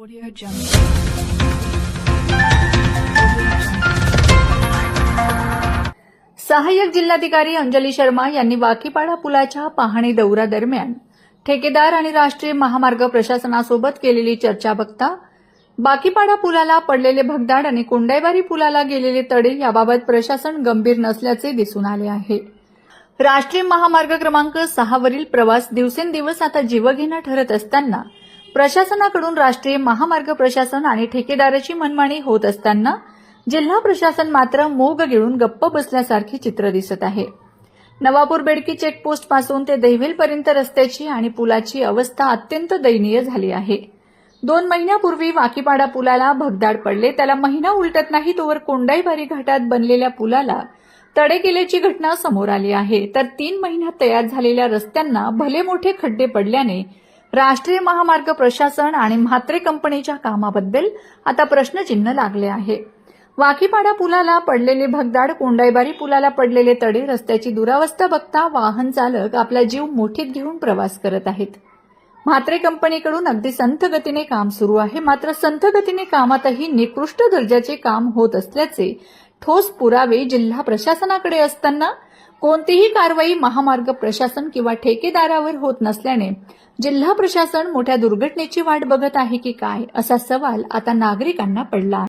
Audio Jungle. सहाय्यक जिल्हाधिकारी अंजली शर्मा यांनी वाकीपाडा पुलाच्या पाहणी दौऱ्यादरम्यान ठेकेदार आणि राष्ट्रीय महामार्ग प्रशासनासोबत केलेली चर्चा बघता बाकीपाडा पुलाला पडलेले भगदाड आणि कोंडाईबारी पुलाला गेलेले तडे याबाबत प्रशासन गंभीर नसल्याचे दिसून आले आहे राष्ट्रीय महामार्ग क्रमांक सहावरील प्रवास दिवसेंदिवस आता जीवघेणा ठरत असताना प्रशासनाकडून राष्ट्रीय महामार्ग प्रशासन आणि ठेकेदाराची मनमानी होत असताना जिल्हा प्रशासन मात्र मोग गिळून गप्प बसल्यासारखे चित्र दिसत आहे. नवापूर बेडकी चेकपोस्टपासून ते दहिवेलपर्यंत रस्त्याची आणि पुलाची अवस्था अत्यंत दयनीय झाली आहे. दोन महिन्यापूर्वी वाकीपाडा पुलाला भगदाड पडले. त्याला महिना उलटत नाही तोवर कोंडाईबारी घाटात बनलेल्या पुलाला तडे गेल्याची घटना समोर आली आहे. तर तीन महिन्यात तयार झालेल्या रस्त्यांना भले मोठे खड्डे पडल्याने राष्ट्रीय महामार्ग प्रशासन आणि म्हात्रे कंपनीच्या कामाबद्दल आता प्रश्नचिन्ह लागले आहे. वाकीपाडा पुलाला पडलेले भगदाड कोंडाईबारी पुलाला पडलेले तडे रस्त्याची दुरावस्था बघता वाहन चालक आपला जीव मोठीत घेऊन प्रवास करत आहेत. म्हात्रे कंपनीकडून अगदी संथ गतीने काम सुरू आहे. मात्र संथ गतीने कामातही निकृष्ट दर्जाचे काम होत असल्याचे ठोस पुरावे जिल्हा प्रशासनाकडे असताना कोणतीही कारवाई महामार्ग प्रशासन किंवा ठेकेदारावर होत नसल्याने जिल्हा प्रशासन मोठ्या दुर्घटनेची वाट बघत आहे की काय असा सवाल आता नागरिकांना पडला